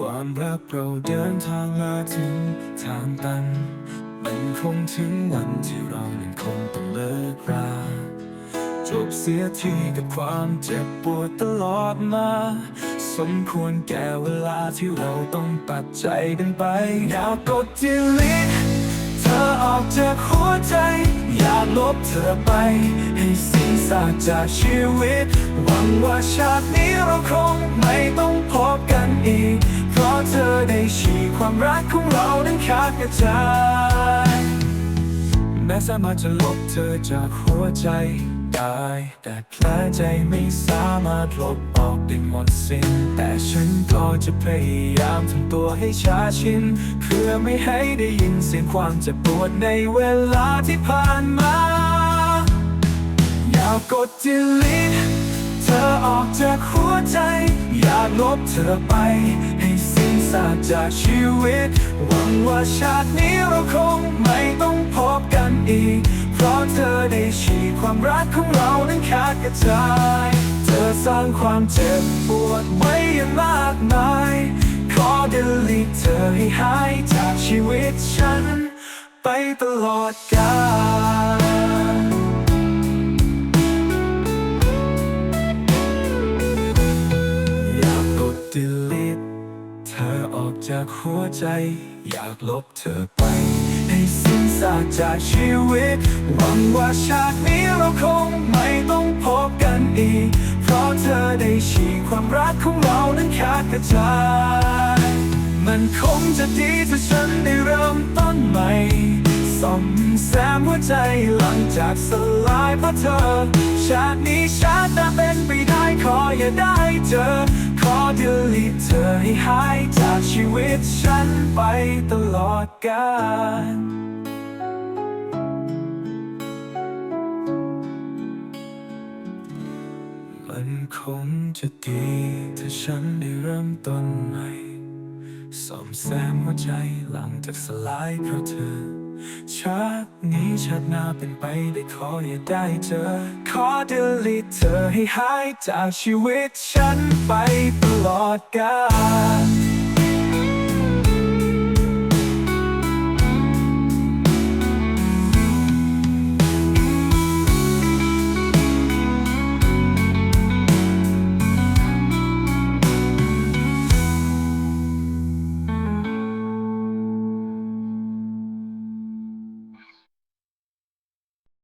ความรักเราเดินทางมาถึงทางตัน มันคงถึงวันที่เรานั้นคงต้องเลิกราจบเสียทีกับความเจ็บปวดตลอดมา สมควรแก่เวลาที่เราต้องตัดใจกันไปอยากกดที่ลิทเธอออกจากหัวใจ อยากลบเธอไป ให้สิ้นซากจากชีวิต หวังว่าชาตินี้เราคงไม่ต้องพบกันอีก เธอได้ฉีกความรักของเรานั้นขาดกระจายแม้สามารถจะลบเธอจากหัวใจได้ แต่แผลใจไม่สามารถลบออกได้หมดสิ้น แต่ฉันก็จะพยายามทำตัวให้ชาชิน เพื่อไม่ให้ได้ยินเสียงความเจ็บปวดในเวลาที่ผ่านมา อยากกด delete เธอออกจากหัวใจ อยากลบเธอไปให้ จากชีวิต หวังว่าชาตินี้เราคงไม่ต้องพบกันอีก เพราะเธอได้ฉีกความรักของเรานั้นขาดกระจาย เธอสร้างความเจ็บปวดไว้อย่างมากมาย ขอ delete เธอให้หายจากชีวิตฉัน ไปตลอดกาลอยากกด delete ออกจากหัวใจ อยากลบเธอไป ให้สิ้นซากจากชีวิต หวังว่าชาตินี้เราคงไม่ต้องพบกันอีก เพราะเธอได้ฉีกความรักของเรานั้นขาดกระจาย มันคงจะดีถ้าฉันได้เริ่มต้นใหม่ซ่อมแซมหัวใจหลังจากสลายเพราะเธอ ชาตินี้ชาติหน้าเป็นไปได้ขออย่าได้เจอ ขอ delete เธอให้หายจากชีวิตฉันไปตลอดกาลมันคงจะดีถ้าฉันได้เริ่มต้นใหม่ซ่อมแซมหัวใจหลังจากสลายเพราะเธอ ชาตินี้ชาติหน้าเป็นไปได้ขออย่าได้เจอ ขอ delete เธอให้หายจากชีวิตฉันไปตลอดกาล